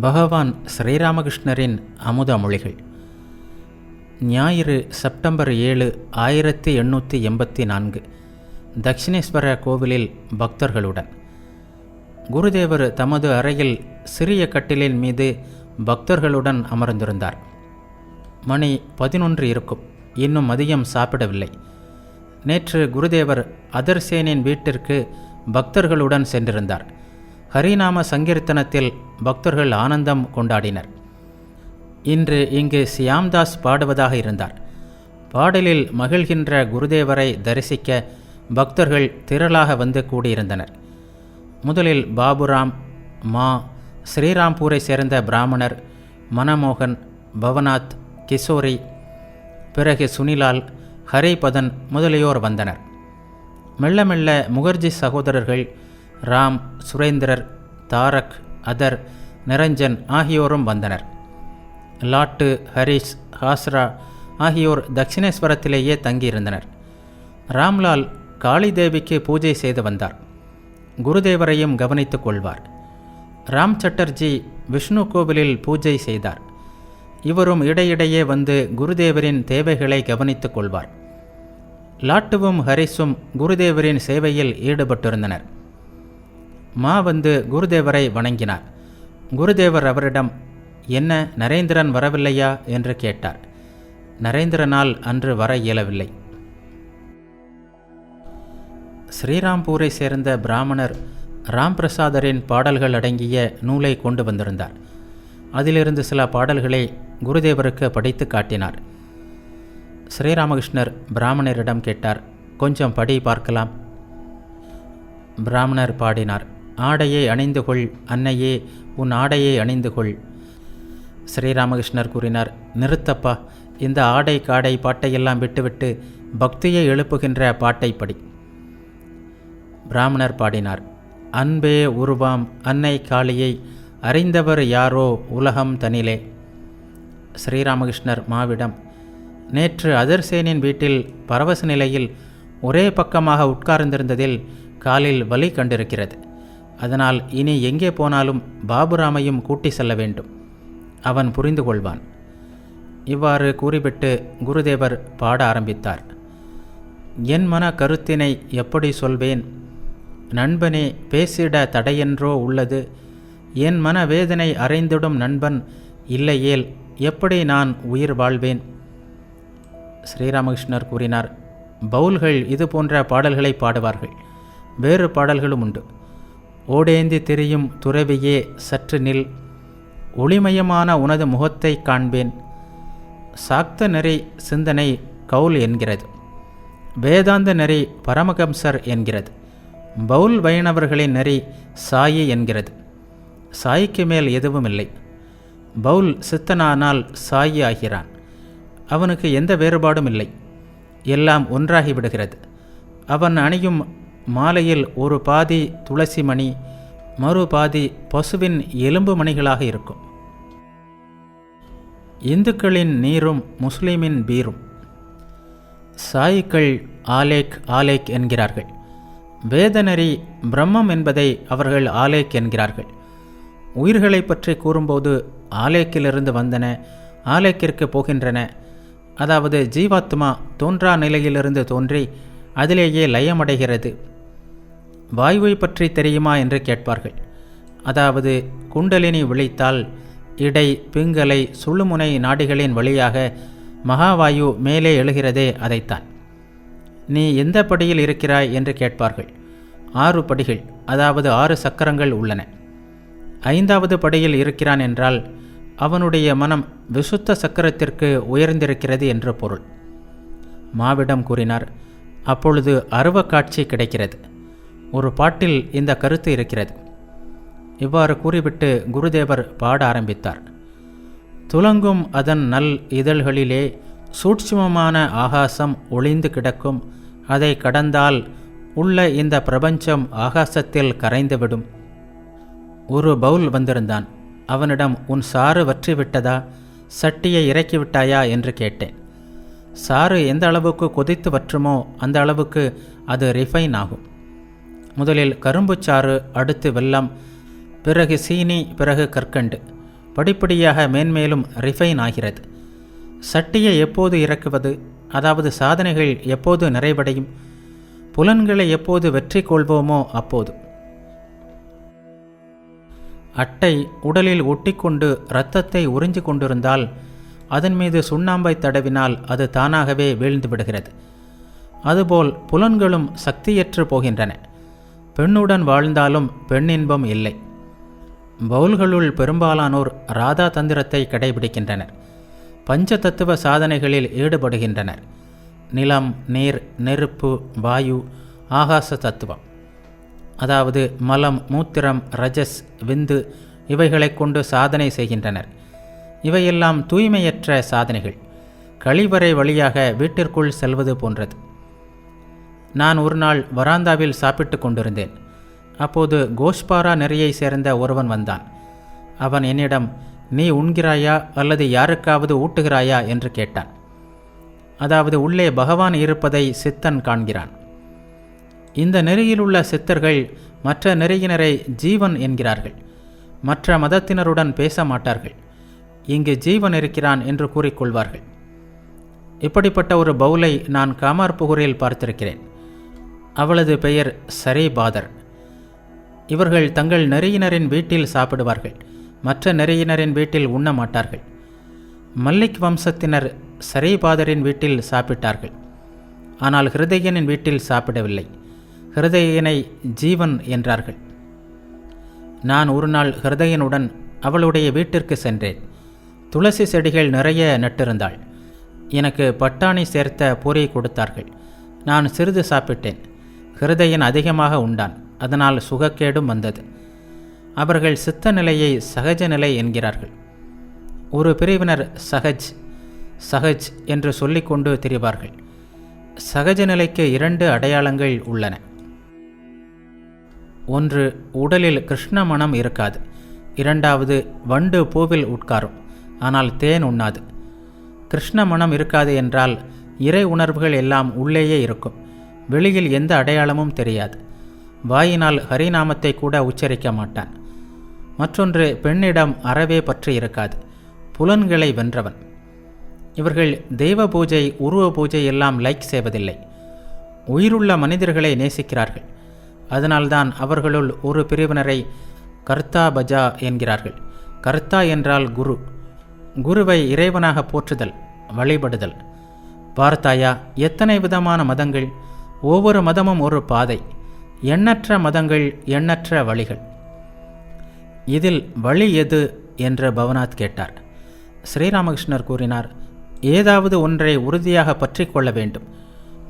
பகவான் ஸ்ரீராமகிருஷ்ணரின் அமுத மொழிகள். ஞாயிறு செப்டம்பர் ஏழு ஆயிரத்தி எண்ணூற்றி எண்பத்தி நான்கு. தக்ஷிணேஸ்வர கோவிலில் பக்தர்களுடன். குருதேவர் தமது அறையில் சிறிய கட்டிலின் மீது பக்தர்களுடன் அமர்ந்திருந்தார். மணி பதினொன்று இருக்கும். இன்னும் மதியம் சாப்பிடவில்லை. நேற்று குருதேவர் அதர்சேனின் வீட்டிற்கு பக்தர்களுடன் சென்றிருந்தார். ஹரிநாம சங்கீர்த்தனத்தில் பக்தர்கள் ஆனந்தம் கொண்டாடினர். இன்று இங்கு சியாம்தாஸ் பாடுவதாக இருந்தார். பாடலில் மகிழ்கின்ற குருதேவரை தரிசிக்க பக்தர்கள் திரளாக வந்து கூடியிருந்தனர். முதலில் பாபுராம் மா ஸ்ரீராம்பூரை சேர்ந்த பிராமணர் மனமோகன் பவநாத் கிஷோரி பிறகு சுனிலால் ஹரிபதன் முதலியோர் வந்தனர். மெல்ல மெல்ல முகர்ஜி சகோதரர்கள் ராம் சுரேந்திரர் தாரக் அதர் நிரஞ்சன் ஆகியோரும் வந்தனர். லாட்டு ஹரிஷ் ஹாஸ்ரா ஆகியோர் தட்சிணேஸ்வரத்திலேயே தங்கியிருந்தனர். ராம்லால் காளிதேவிக்கு பூஜை செய்து வந்தார். குருதேவரையும் கவனித்துக் கொள்வார். ராம் சட்டர்ஜி விஷ்ணு கோவிலில் பூஜை செய்தார். இவரும் இடையிடையே வந்து குருதேவரின் தேவைகளை கவனித்துக் கொள்வார். லாட்டுவும் ஹரிஸும் குருதேவரின் சேவையில் ஈடுபட்டிருந்தனர். மா வந்து குருதேவரை வணங்கினார். குருதேவர் அவரிடம் என்ன நரேந்திரன் வரவில்லையா? என்று கேட்டார். நரேந்திரனால் அன்று வர இயலவில்லை. ஸ்ரீராம்பூரை சேர்ந்த பிராமணர் ராம்பிரசாதரின் பாடல்கள் அடங்கிய நூலை கொண்டு வந்திருந்தார். அதிலிருந்து சில பாடல்களை குருதேவருக்கு படித்து காட்டினார். ஸ்ரீராமகிருஷ்ணர் பிராமணரிடம் கேட்டார் கொஞ்சம் படி பார்க்கலாம். பிராமணர் பாடினார் ஆடையை அணிந்து கொள் அன்னையே உன் ஆடையை அணிந்து கொள். ஸ்ரீராமகிருஷ்ணர் கூறினார் நிறுத்தப்பா இந்த ஆடை காடை பாட்டையெல்லாம் விட்டுவிட்டு பக்தியை எழுப்புகின்ற பாட்டை படி. பிராமணர் பாடினார் அன்பே உருவாம் அன்னை காளியை அறிந்தவர் யாரோ உலகம் தனிலே. ஸ்ரீராமகிருஷ்ணர் மாவிடம் நேற்று அதர்சேனின் வீட்டில் பரவச நிலையில் ஒரே பக்கமாக உட்கார்ந்திருந்ததில் காலில் வலி கண்டிருக்கிறது. அதனால் இனி எங்கே போனாலும் பாபுராமையும் கூட்டி செல்ல வேண்டும். அவன் புரிந்து கொள்வான். இவ்வாறு கூறிவிட்டு குருதேவர் பாட ஆரம்பித்தார். என் மன கருத்தினை எப்படி சொல்வேன்? நண்பனே பேசிட தடையென்றோ உள்ளது. என் மன வேதனை அறைந்திடும் நண்பன் இல்லையேல் எப்படி நான் உயிர் வாழ்வேன்? ஸ்ரீராமகிருஷ்ணர் கூறினார் பவுல்கள் இது போன்ற பாடல்களை பாடுவார்கள். வேறு பாடல்களும் உண்டு. ஓடேந்தி திரியும் துறவியே சற்று நில். ஒளிமயமான உனது முகத்தை காண்பேன். சாக்த நெறி சிந்தனை கவுல் என்கிறது. வேதாந்த நெறி பரமகம்சர் என்கிறது. பவுல் வைணவர்களின் நெறி சாயி என்கிறது. சாய்க்கு மேல் எதுவும் இல்லை. பவுல் சித்தனானால் சாயி ஆகிறான். அவனுக்கு எந்த வேறுபாடும் இல்லை. எல்லாம் ஒன்றாகி விடுகிறது. அவன் அணியும் மாலையில் ஒரு பாதி துளசி மணி மறு பாதி பசுவின் எலும்பு மணிகளாக இருக்கும். இந்துக்களின் நீரும் முஸ்லீமின் பீரும். சாயிக்கள் ஆலேக் ஆலேக் என்கிறார்கள். வேதநெறி பிரம்மம் என்பதை அவர்கள் ஆலேக் என்கிறார்கள். உயிர்களை பற்றி கூறும்போது ஆலேக்கிலிருந்து வந்தன ஆலேக்கிற்கு போகின்றன. அதாவது ஜீவாத்மா தோன்றா நிலையிலிருந்து தோன்றி அதிலேயே லயமடைகிறது. வாயுவை பற்றி தெரியுமா என்று கேட்பார்கள். அதாவது குண்டலினி விழித்தால் இடை பிங்கலை சுழுமுனை நாடிகளின் வழியாக மகாவாயு மேலே எழுகிறதே அதைத்தான். நீ எந்த படியில் இருக்கிறாய் என்று கேட்பார்கள். ஆறு படிகள் அதாவது ஆறு சக்கரங்கள் உள்ளன. ஐந்தாவது படியில் இருக்கிறான் என்றால் அவனுடைய மனம் விசுத்த சக்கரத்திற்கு உயர்ந்திருக்கிறது என்று பொருள். மாவிடம் கூறினார் அப்பொழுது அருவ காட்சி கிடைக்கிறது. ஒரு பாட்டில் இந்த கருத்து இருக்கிறது. இவ்வாறு கூறிவிட்டு குருதேவர் பாட ஆரம்பித்தார். துலங்கும் அதன் நல் இதழ்களிலே சூட்சுமமான ஆகாசம் ஒளிந்து கிடக்கும். அதை கடந்தால் உள்ள இந்த பிரபஞ்சம் ஆகாசத்தில் கரைந்துவிடும். ஒரு பவுல் வந்திருந்தான். அவனிடம் உன் சாறு வற்றி விட்டதா சட்டியை இறக்கிவிட்டாயா? என்று கேட்டேன். சாறு எந்த அளவுக்கு கொதித்து வற்றுமோ அந்த அளவுக்கு அது ரிஃபைன் ஆகும். முதலில் கரும்புச்சாறு அடுத்து வெல்லம் பிறகு சீனி பிறகு கற்கண்டு. படிப்படியாக மேன்மேலும் ரிஃபைன் ஆகிறது. சட்டியை எப்போது இறக்குவது? அதாவது சாதனைகள் எப்போது நிறைவடையும்? புலன்களை எப்போது வெற்றி கொள்வோமோ அப்போது. அட்டை உடலில் ஒட்டிக்கொண்டு இரத்தத்தை உறிஞ்சு கொண்டிருந்தால் அதன் மீது சுண்ணாம்பை தடவினால் அது தானாகவே வீழ்ந்து விடுகிறது. அதுபோல் புலன்களும் சக்தியற்று போகின்றன. பெண்ணுடன் வாழ்ந்தாலும் பெண்ணின்பம் இல்லை. பவுல்களுள் பெரும்பாலானோர் ராதா தந்திரத்தை கடைபிடிக்கின்றனர். பஞ்ச தத்துவ சாதனைகளில் ஈடுபடுகின்றனர். நிலம் நீர் நெருப்பு வாயு ஆகாச தத்துவம். அதாவது மலம் மூத்திரம் ரஜஸ் விந்து இவைகளை கொண்டு சாதனை செய்கின்றனர். இவையெல்லாம் தூய்மையற்ற சாதனைகள். கழிவறை வழியாக வீட்டிற்குள் செல்வது போன்றது. நான் ஒரு நாள் வராந்தாவில் சாப்பிட்டு கொண்டிருந்தேன். அப்போது கோஷ்பாரா நெறியை சேர்ந்த ஒருவன் வந்தான். அவன் என்னிடம் நீ உண்கிறாயா அல்லது யாருக்காவது ஊட்டுகிறாயா? என்று கேட்டான். அதாவது உள்ளே பகவான் இருப்பதை சித்தன் காண்கிறான். இந்த நெறியிலுள்ள சித்தர்கள் மற்ற நெறியினரை ஜீவன் என்கிறார்கள். மற்ற மதத்தினருடன் பேச மாட்டார்கள். இங்கு ஜீவன் இருக்கிறான் என்று கூறிக்கொள்வார்கள் இப்படிப்பட்ட ஒரு பவுலை நான் காமார்புகூரில் பார்த்திருக்கிறேன். அவளது பெயர் சரே பாதர் இவர்கள் தங்கள் நெறியினரின் வீட்டில் சாப்பிடுவார்கள் மற்ற நெறியினரின் வீட்டில் உண்ண மாட்டார்கள் மல்லிக் வம்சத்தினர் சரேபாதரின் வீட்டில் சாப்பிட்டார்கள் ஆனால் ஹிருதயனின் வீட்டில் சாப்பிடவில்லை. ஹிருதயனை ஜீவன் என்றார்கள். நான் ஒரு நாள் ஹிருதயனுடன் அவளுடைய வீட்டிற்கு சென்றேன். துளசி செடிகள் நிறைய நட்டிருந்தாள். எனக்கு பட்டாணி சேர்த்த பூரி கொடுத்தார்கள். நான் சிறிது சாப்பிட்டேன். ஹிருதயன் அதிகமாக உண்டான். அதனால் சுகக்கேடும் வந்தது. அவர்கள் சித்த நிலையை சகஜ நிலை என்கிறார்கள். ஒரு பிரிவினர் சகஜ் சகஜ் என்று சொல்லிக்கொண்டு திரிவார்கள். சகஜ நிலைக்கு இரண்டு அடையாளங்கள் உள்ளன. ஒன்று உடலில் கிருஷ்ண மனம் இருக்காது. இரண்டாவது வண்டு பூவில் உட்காரும். ஆனால் தேன் உண்ணாது. கிருஷ்ண மனம் இருக்காது என்றால் இறை உணர்வுகள் எல்லாம் உள்ளேயே இருக்கும். வெளியில் எந்த அடையாளமும் தெரியாது. வாயினால் ஹரிநாமத்தை கூட உச்சரிக்க மாட்டான். மற்றொன்று பெண்ணிடம் அறவே பற்றி இருக்காது. புலன்களை வென்றவன். இவர்கள் தெய்வ பூஜை உருவ பூஜை எல்லாம் லைக் செய்வதில்லை. உயிருள்ள மனிதர்களை நேசிக்கிறார்கள். அதனால்தான் அவர்களுள் ஒரு பிரிவினரை கர்த்தா பஜா என்கிறார்கள். கர்த்தா என்றால் குரு. குருவை இறைவனாக போற்றுதல் வழிபடுதல். பார்த்தாயா எத்தனை விதமான மதங்கள் ஒவ்வொரு மதமும் ஒரு பாதை. எண்ணற்ற மதங்கள் எண்ணற்ற வழிகள். இதில் வழி எது என்று பவனாத் கேட்டார். ஸ்ரீராமகிருஷ்ணர் கூறினார் ஏதாவது ஒன்றை உறுதியாக பற்றி கொள்ள வேண்டும்.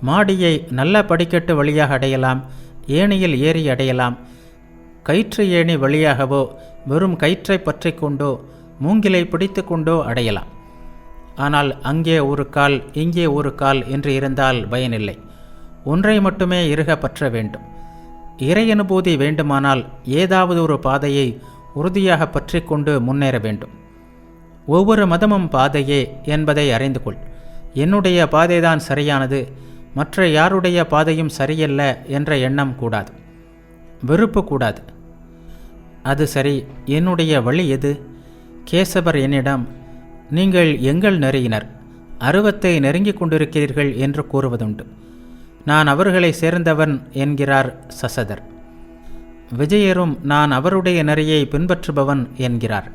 மாடியை நல்ல படிக்கட்டு வழியாக அடையலாம் ஏணியில் ஏறி அடையலாம் கயிற்று ஏணி வழியாகவோ வெறும் கயிற்றை பற்றி கொண்டோ மூங்கிலை பிடித்து கொண்டோ அடையலாம். ஆனால் அங்கே ஒரு கால் இங்கே ஒரு கால் என்று இருந்தால் பயனில்லை. ஒன்றை மட்டுமே இருக பற்ற வேண்டும். இறை அனுபூதி வேண்டுமானால் ஏதாவது ஒரு பாதையை உறுதியாக பற்றி கொண்டு முன்னேற வேண்டும். ஒவ்வொரு மதமும் பாதையே என்பதை அறிந்து கொள். என்னுடைய பாதைதான் சரியானது மற்ற யாருடைய பாதையும் சரியல்ல என்ற எண்ணம் கூடாது. வெறுப்பு கூடாது. அது சரி என்னுடைய வழி எது? கேசவர் என்னிடம் நீங்கள் எங்கள் நெறியினர் அருவத்தை நெருங்கிக் கொண்டிருக்கிறீர்கள் என்று கூறுவதுண்டு. நான் அவர்களை சேர்ந்தவன் என்கிறார் சசதர். விஜயரும் நான் அவருடைய நெறியை பின்பற்றுபவன் என்கிறார்.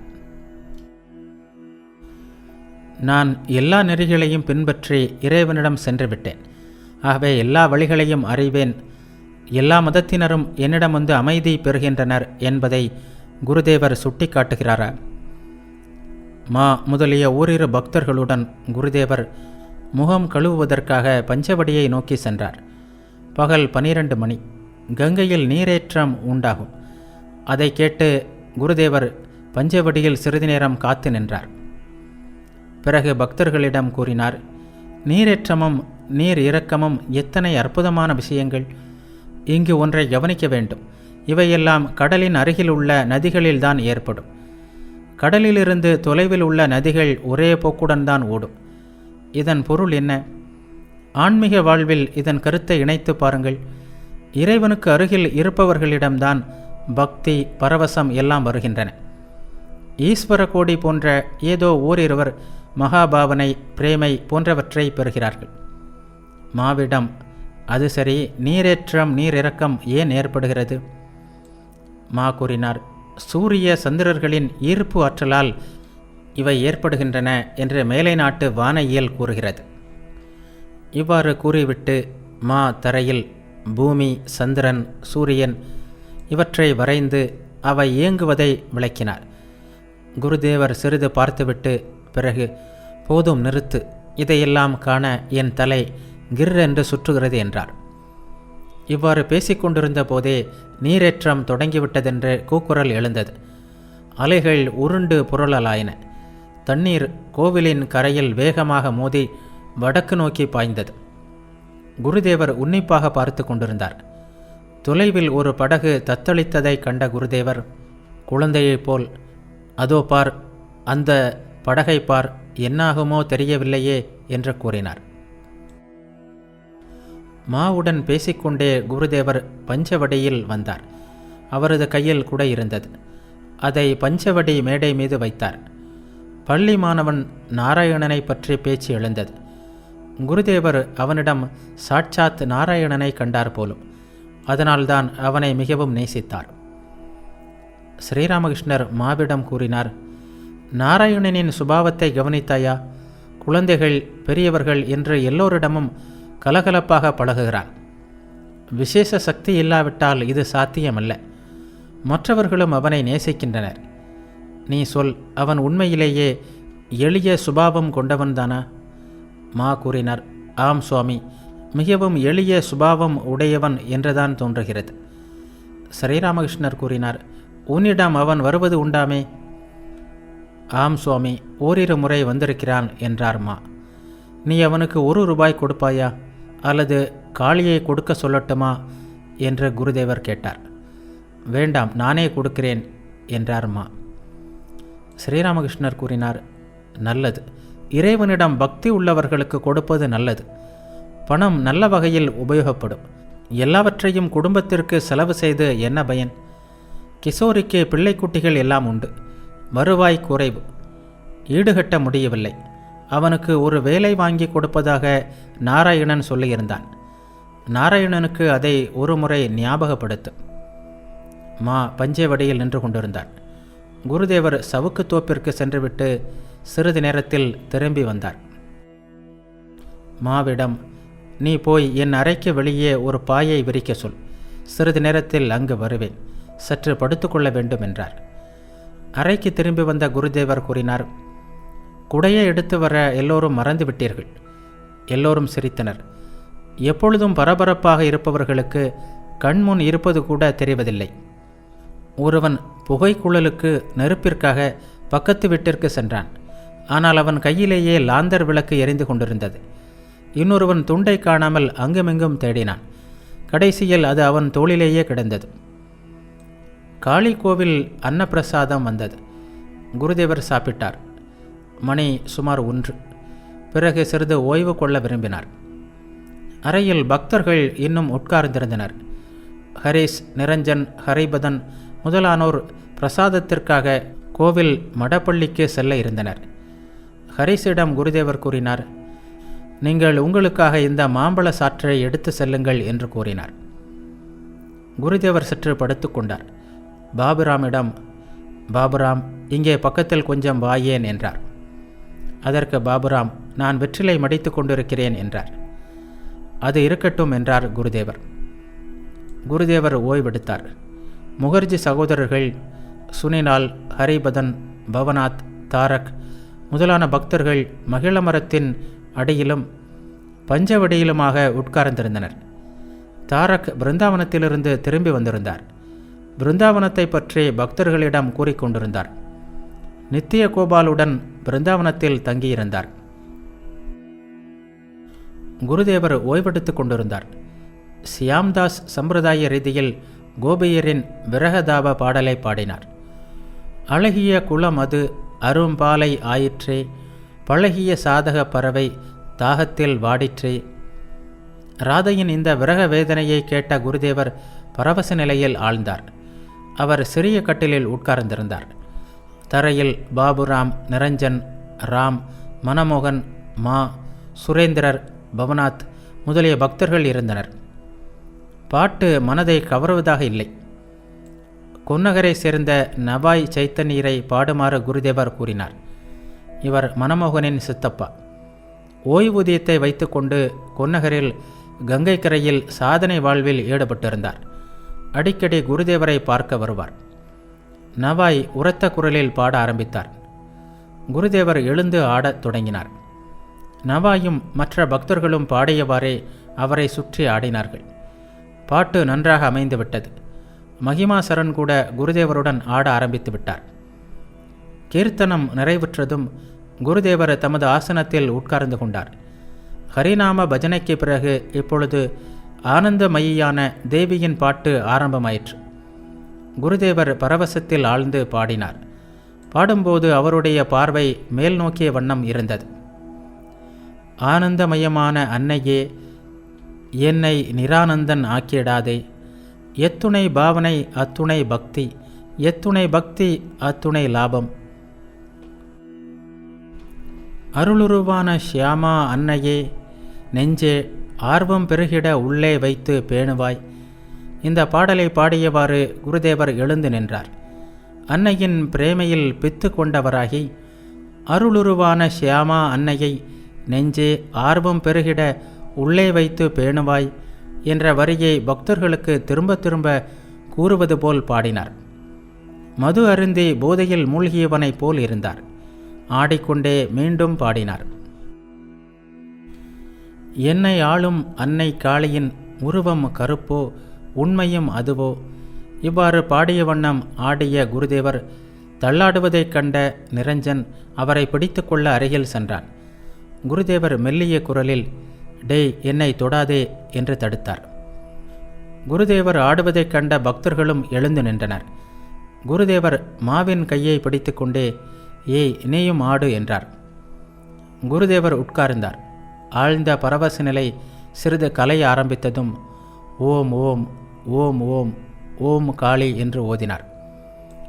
நான் எல்லா நெறிகளையும் பின்பற்றி இறைவனிடம் சென்றுவிட்டேன். ஆகவே எல்லா வழிகளையும் அறிவேன். எல்லா மதத்தினரும் என்னிடம் வந்து அமைதி பெறுகின்றனர் என்பதை குருதேவர் சுட்டிக்காட்டுகிறாரா? மா முதலிய ஓரிரு பக்தர்களுடன் குருதேவர் முகம் கழுவுவதற்காக பஞ்சவடியை நோக்கி சென்றார். பகல் பனிரெண்டு மணி. கங்கையில் நீரேற்றம் உண்டாகும். அதை கேட்டு குருதேவர் பஞ்சவடியில் சிறிது நேரம் காத்து நின்றார். பிறகு பக்தர்களிடம் கூறினார் நீரேற்றமும் நீர் இறக்கமும் எத்தனை அற்புதமான விஷயங்கள்! இங்கு ஒன்றை கவனிக்க வேண்டும். இவையெல்லாம் கடலின் அருகில் உள்ள நதிகளில்தான் ஏற்படும். கடலிலிருந்து தொலைவில் உள்ள நதிகள் ஒரே போக்குடன் தான் ஓடும். இதன் பொருள் என்ன? ஆன்மீக வாழ்வில் இதன் கருத்தை இணைத்து பாருங்கள். இறைவனுக்கு அருகில் இருப்பவர்களிடம்தான் பக்தி பரவசம் எல்லாம் வருகின்றன. ஈஸ்வர கோடி போன்ற ஏதோ ஓரிருவர் மகாபாவனை பிரேமை போன்றவற்றை பெறுகிறார்கள். மாவிடம் அது சரி நீரேற்றம் நீரிறக்கம் ஏன் ஏற்படுகிறது? மா கூறினார் சூரிய சந்திரர்களின் ஈர்ப்பு ஆற்றலால் இவை ஏற்படுகின்றன என்று மேலை நாட்டு வானையியல் கூறுகிறது. இவ்வாறு கூறிவிட்டு மா தரையில் பூமி சந்திரன் சூரியன் இவற்றை வரைந்து அவை இயங்குவதை விளக்கினார். குருதேவர் சிறிது பார்த்துவிட்டு பிறகு போதும் நிறுத்து. இதையெல்லாம் காண என் தலை கிர் என்று சுற்றுகிறது என்றார். இவ்வாறு பேசிக்கொண்டிருந்த போதே நீரேற்றம் தொடங்கிவிட்டதென்று கூக்குரல் எழுந்தது. அலைகள் உருண்டு புரளலாயின. தண்ணீர் கோவிலின் கரையில் வேகமாக மோதி வடக்கு நோக்கி பாய்ந்தது. குருதேவர் உன்னிப்பாக பார்த்து கொண்டிருந்தார். தொலைவில் ஒரு படகு தத்தளித்ததை கண்ட குருதேவர் குழந்தையைப் போல் அதோ பார் அந்த படகை பார் என்னாகுமோ தெரியவில்லையே என்று கூறினார். மாவுடன் பேசிக்கொண்டே குருதேவர் பஞ்சவடியில் வந்தார். அவரது கையில் குடை இருந்தது. அதை பஞ்சவடி மேடை மீது வைத்தார். பள்ளி மாணவன் நாராயணனை பற்றி பேச்சு எழுந்தது. குருதேவர் அவனிடம் சாட்சாத் நாராயணனை கண்டார் போலும். அதனால்தான் அவனை மிகவும் நேசித்தார். ஸ்ரீராமகிருஷ்ணர் மாவிடம் கூறினார் நாராயணனின் சுபாவத்தை கவனித்தாயா? குழந்தைகள் பெரியவர்கள் என்று எல்லோரிடமும் கலகலப்பாக பழகுகிறான் விசேஷ சக்தி இல்லாவிட்டால் இது சாத்தியமல்ல. மற்றவர்களும் அவனை நேசிக்கின்றனர். நீ சொல் அவன் உண்மையிலேயே எளிய சுபாவம் கொண்டவன்தானா? மா கூறினார் ஆம் சுவாமி மிகவும் எளிய சுபாவம் உடையவன் என்றுதான் தோன்றுகிறது. ஸ்ரீராமகிருஷ்ணர் கூறினார் உன்னிடம் அவன் வருவது உண்டாமே? ஆம் சுவாமி ஓரிரு முறை வந்திருக்கிறான் என்றார் மா. நீ அவனுக்கு ஒரு ரூபாய் கொடுப்பாயா? அல்லது காளியை கொடுக்க சொல்லட்டுமா? என்று குருதேவர் கேட்டார். வேண்டாம் நானே கொடுக்கிறேன் என்றார் மா. ஸ்ரீராமகிருஷ்ணர் கூறினார் நல்லது. இறைவனிடம் பக்தி உள்ளவர்களுக்கு கொடுப்பது நல்லது. பணம் நல்ல வகையில் உபயோகப்படும். எல்லாவற்றையும் குடும்பத்திற்கு செலவு செய்து என்ன பயன்? கிஷோரிக்கு பிள்ளைக்குட்டிகள் எல்லாம் உண்டு. வருவாய் குறைவு. ஈடுகட்ட முடியவில்லை. அவனுக்கு ஒரு வேலை வாங்கி கொடுப்பதாக நாராயணன் சொல்லியிருந்தான். நாராயணனுக்கு அதை ஒரு முறை ஞாபகப்படுத்தும் மா பஞ்சவடியில் நின்று கொண்டிருந்தான். குருதேவர் சவுக்கு தோப்பிற்கு சென்றுவிட்டு சிறிது நேரத்தில் திரும்பி வந்தார். மாவிடம் நீ போய் என் அறைக்கு வெளியே ஒரு பாயை விரிக்க சொல். சிறிது நேரத்தில் அங்கு வருவேன். சற்று படுத்துக்கொள்ள வேண்டும் என்றார். அறைக்கு திரும்பி வந்த குருதேவர் கூறினார் குடையை எடுத்து வர எல்லோரும் மறந்து விட்டீர்கள். எல்லோரும் சிரித்தனர். எப்பொழுதும் பரபரப்பாக இருப்பவர்களுக்கு கண்முன் இருப்பது கூட தெரிவதில்லை. ஒருவன் புகைக்குழலுக்கு நெருப்பிற்காக பக்கத்து வீட்டிற்கு சென்றான். ஆனால் அவன் கையிலேயே லாந்தர் விளக்கு எரிந்து கொண்டிருந்தது. இன்னொருவன் துண்டை காணாமல் அங்குமிங்கும் தேடினான். கடைசியில் அது அவன் தோளிலேயே கிடந்தது. காளி கோவில் அன்னப்பிரசாதம் வந்தது. குருதேவர் சாப்பிட்டார். மணி சுமார் ஒன்று. பிறகு சிறிது ஓய்வு கொள்ள விரும்பினார். அறையில் பக்தர்கள் இன்னும் உட்கார்ந்திருந்தனர். ஹரீஷ் நிரஞ்சன் ஹரிபதன் முதலானோர் பிரசாதத்திற்காக கோவில் மடப்பள்ளிக்கு செல்ல இருந்தனர். ஹரிசிடம் குருதேவர் கூறினார் நீங்கள் உங்களுக்காக இந்த மாம்பழ சாற்றை எடுத்து செல்லுங்கள் என்று கூறினார். குருதேவர் சற்று படுத்துக்கொண்டார் பாபுராமிடம் பாபுராம் இங்கே பக்கத்தில் கொஞ்சம் வாயேன் என்றார். அதற்கு பாபுராம் நான் வெற்றிலை மடித்து கொண்டிருக்கிறேன் என்றார். அது இருக்கட்டும் என்றார் குருதேவர். குருதேவர் ஓய்வெடுத்தார். முகர்ஜி சகோதரர்கள் சுனிலால் ஹரிபதன் பவநாத் தாரக் முதலான பக்தர்கள் மகிழ மரத்தின் அடியிலும் பஞ்சவடியிலுமாக உட்கார்ந்திருந்தனர். தாரக் பிருந்தாவனத்திலிருந்து திரும்பி வந்திருந்தார். பிருந்தாவனத்தை பற்றி பக்தர்களிடம் கூறிக்கொண்டிருந்தார் நித்திய கோபாலுடன் பிருந்தாவனத்தில் தங்கியிருந்தார். குருதேவர் ஓய்வெடுத்துக் கொண்டிருந்தார். சியாம்தாஸ் சம்பிரதாய ரீதியில் கோபியரின் விரகதாப பாடலை பாடினார். அழகிய குளம் அது அரும்பாலை ஆயிற்றே பழகிய சாதக பறவை தாகத்தில் வாடிற்றே. ராதையின் இந்த விரக வேதனையை கேட்ட குருதேவர் பரவச நிலையில் ஆழ்ந்தார். அவர் சிறிய கட்டிலில் உட்கார்ந்திருந்தார். தரையில் பாபுராம் நிரஞ்சன் ராம் மனமோகன் மா சுரேந்திரர் பவநாத் முதலிய பக்தர்கள் இருந்தனர். பாட்டு மனதை கவருவதாக இல்லை. குன்னகரை சேர்ந்த நவாய் சைத்தன்யரை பாடுமாறு குருதேவர் கூறினார். இவர் மனமோகனின் சித்தப்பா. ஓய்வூதியத்தை வைத்துக்கொண்டு கொன்னகரில் கங்கை கரையில் சாதனை வாழ்வில் ஈடுபட்டிருந்தார். அடிக்கடி குருதேவரை பார்க்க வருவார். நவாய் உரத்த குரலில் பாட ஆரம்பித்தார். குருதேவர் எழுந்து ஆடத் தொடங்கினார். நவாயும் மற்ற பக்தர்களும் பாடியவாறே அவரை சுற்றி ஆடினார்கள். பாட்டு நன்றாக அமைந்துவிட்டது. மகிமாசரன் கூட குருதேவருடன் ஆட ஆரம்பித்து விட்டார். கீர்த்தனம் நிறைவுற்றதும் குருதேவர் தமது ஆசனத்தில் உட்கார்ந்து கொண்டார். ஹரிநாம பஜனைக்கு பிறகு இப்பொழுது ஆனந்தமயியான தேவியின் பாட்டு ஆரம்பமாயிற்று. குருதேவர் பரவசத்தில் ஆழ்ந்து பாடினார். பாடும்போது அவருடைய பார்வை மேல் நோக்கிய வண்ணம் இருந்தது. ஆனந்தமயமான அன்னையே என்னை நிரானந்தன் ஆக்கிடாதே எத்துணை பாவனை அத்துணை பக்தி எத்துணை பக்தி அத்துணை லாபம். அருளுருவான ஷியாமா அன்னையே நெஞ்சே ஆர்வம் பெருகிட உள்ளே வைத்து பேணுவாய். இந்த பாடலை பாடியவாறு குருதேவர் எழுந்து நின்றார். அன்னையின் பிரேமையில் பித்து கொண்டவராகி அருளுருவான ஷியாமா அன்னையை நெஞ்சே ஆர்வம் பெருகிட உள்ளே வைத்து பேணுவாய் என்ற வரியை பக்தர்களுக்கு திரும்ப திரும்ப கூறுவது போல் பாடினார். மது அருந்தி போதையில் மூழ்கியவனைப் போல் இருந்தார். ஆடிக்கொண்டே மீண்டும் பாடினார். என்னை ஆளும் அன்னை காளியின் உருவம் கருப்போ உண்மையும் அதுவோ? இவ்வாறு பாடிய வண்ணம் ஆடிய குருதேவர் தள்ளாடுவதைக் கண்ட நிரஞ்சன் அவரை பிடித்துக்கொள்ள அருகில் சென்றான். குருதேவர் மெல்லிய குரலில் டேய் என்னை தொடாதே என்று தடுத்தார். குருதேவர் ஆடுவதைக் கண்ட பக்தர்களும் எழுந்து நின்றனர். குருதேவர் மாவின் கையை பிடித்துக்கொண்டே ஏய் இனியும் ஆடு என்றார். குருதேவர் உட்கார்ந்தார். ஆழ்ந்த பரவச நிலை சிறிது கலைய ஆரம்பித்ததும் ஓம் ஓம் ஓம் ஓம் ஓம் காளி என்று ஓதினார்.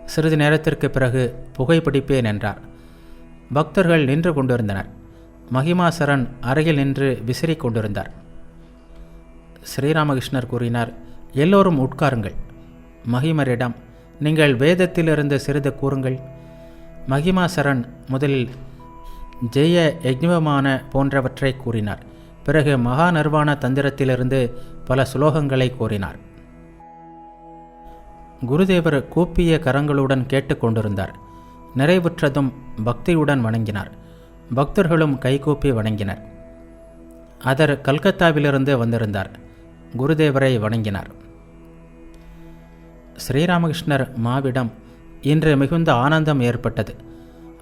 சிறிது நேரத்திற்கு பிறகு புகைப்பிடிப்பேன் என்றார். பக்தர்கள் நின்று கொண்டிருந்தனர். மகிமாசரன் அருகில் நின்று விசிறிக் கொண்டிருந்தார். ஸ்ரீராமகிருஷ்ணர் கூறினார் எல்லோரும் உட்காருங்கள். மகிமரிடம் நீங்கள் வேதத்திலிருந்து சிறிது கூறுங்கள். மகிமாசரன் முதலில் ஜெய யக்ஞமான போன்றவற்றை கூறினார். பிறகு மகா நிர்வாண தந்திரத்திலிருந்து பல சுலோகங்களை கூறினார். குருதேவர் கூப்பிய கரங்களுடன் கேட்டுக்கொண்டிருந்தார் நிறைவுற்றதும் பக்தியுடன் வணங்கினார். பக்தர்களும் கைகூப்பி வணங்கினர். அதர் கல்கத்தாவிலிருந்து வந்திருந்தார். குருதேவரை வணங்கினார். ஸ்ரீராமகிருஷ்ணர் மாவிடம் இன்று மிகுந்த ஆனந்தம் ஏற்பட்டது.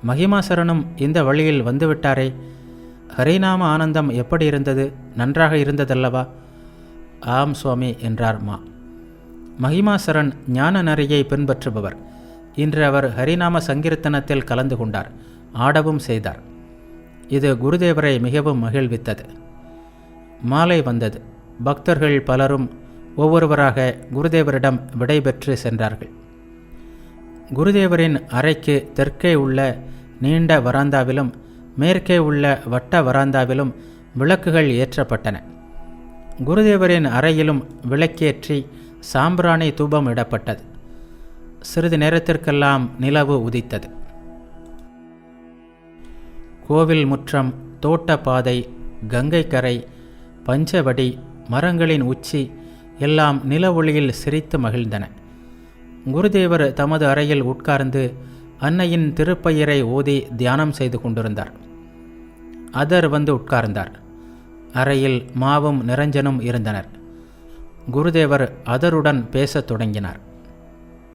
மகிமாசரனும் இந்த வழியில் வந்துவிட்டாரே. ஹரிநாம ஆனந்தம் எப்படி இருந்தது? நன்றாக இருந்ததல்லவா? ஆம் சுவாமி என்றார் மா. மகிமாசரன் ஞான நரியை பின்பற்றுபவர். இன்று அவர் ஹரிநாம சங்கீர்த்தனத்தில் கலந்து கொண்டார். ஆடவும் செய்தார். இது குருதேவரை மிகவும் மகிழ்வித்தது. மாலை வந்தது. பக்தர்கள் பலரும் ஒவ்வொருவராக குருதேவரிடம் விடைபெற்று சென்றார்கள். குருதேவரின் அறைக்கு தெற்கே உள்ள நீண்ட வராந்தாவிலும் மேற்கே உள்ள வட்ட வராந்தாவிலும் விளக்குகள் ஏற்றப்பட்டன. குருதேவரின் அறையிலும் விளக்கேற்றி சாம்பிராணி தூபம் இடப்பட்டது. சிறிது நேரத்திற்கெல்லாம் நிலவு உதித்தது. கோவில் முற்றம் தோட்டப்பாதை கங்கை கரை பஞ்சவடி மரங்களின் உச்சி எல்லாம் நில ஒளியில் சிரித்து மகிழ்ந்தன. குருதேவர் தமது அறையில் உட்கார்ந்து அன்னையின் திருப்பயிரை ஓதி தியானம் செய்து கொண்டிருந்தார். அதர் வந்து உட்கார்ந்தார். அறையில் மாவும் நிரஞ்சனும் இருந்தனர். குருதேவர் அதருடன் பேசத் தொடங்கினார்.